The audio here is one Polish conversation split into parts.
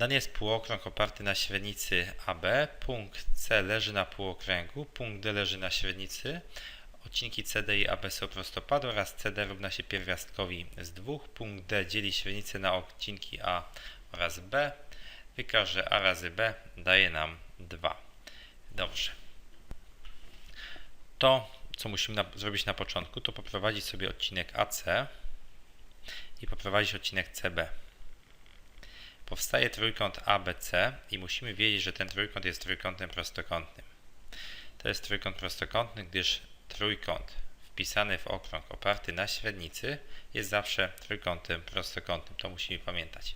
Dany jest półokrąg oparty na średnicy AB. Punkt C leży na półokręgu, punkt D leży na średnicy. Odcinki CD i AB są prostopadłe oraz CD równa się pierwiastkowi z dwóch. Punkt D dzieli średnicę na odcinki A oraz B. Wykaż, że A razy B daje nam 2. Dobrze. To, co musimy na, zrobić na początku, to poprowadzić sobie odcinek AC i poprowadzić odcinek CB. Powstaje trójkąt ABC i musimy wiedzieć, że ten trójkąt jest trójkątem prostokątnym. To jest trójkąt prostokątny, gdyż trójkąt wpisany w okrąg oparty na średnicy jest zawsze trójkątem prostokątnym. To musimy pamiętać.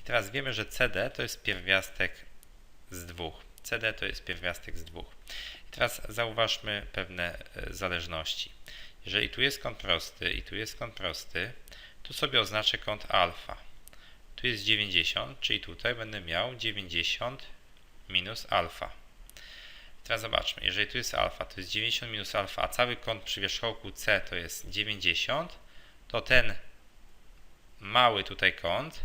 I teraz wiemy, że CD to jest pierwiastek z dwóch. CD to jest pierwiastek z dwóch. I teraz zauważmy pewne e, zależności. Jeżeli tu jest kąt prosty i tu jest kąt prosty, tu sobie oznaczę kąt alfa. Tu jest 90, czyli tutaj będę miał 90 minus alfa. Teraz zobaczmy, jeżeli tu jest alfa, to jest 90 minus alfa, a cały kąt przy wierzchołku C to jest 90, to ten mały tutaj kąt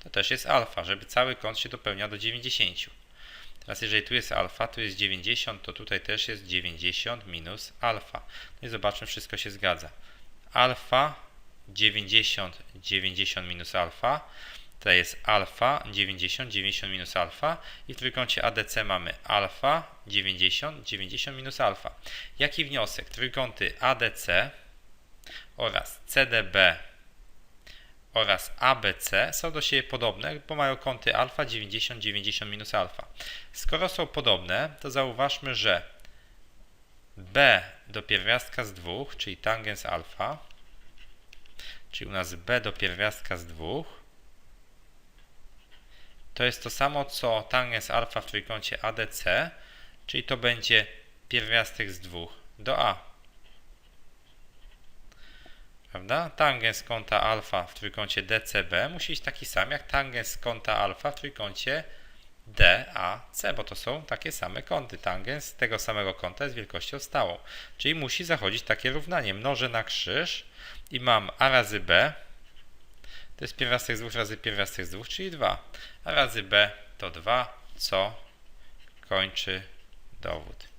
to też jest alfa, żeby cały kąt się dopełniał do 90. Teraz jeżeli tu jest alfa, tu jest 90, to tutaj też jest 90 minus alfa. No i zobaczmy, wszystko się zgadza. Alfa 90, 90 minus alfa. To jest alfa 90, 90 minus alfa i w trójkącie ADC mamy alfa 90, 90 minus alfa. Jaki wniosek? Trójkąty ADC oraz CDB oraz ABC są do siebie podobne, bo mają kąty alfa 90, 90 minus alfa. Skoro są podobne, to zauważmy, że B do pierwiastka z dwóch, czyli tangens alfa, czyli u nas B do pierwiastka z dwóch, to jest to samo co tangens alfa w trójkącie ADC, czyli to będzie pierwiastek z dwóch do A. Prawda? Tangens kąta alfa w trójkącie DCB musi być taki sam jak tangens kąta alfa w trójkącie DAC, bo to są takie same kąty. Tangens tego samego kąta jest wielkością stałą. Czyli musi zachodzić takie równanie. Mnożę na krzyż i mam A razy B to jest pierwiastek z 2 razy pierwiastek z 2, czyli 2. A razy B to 2, co kończy dowód.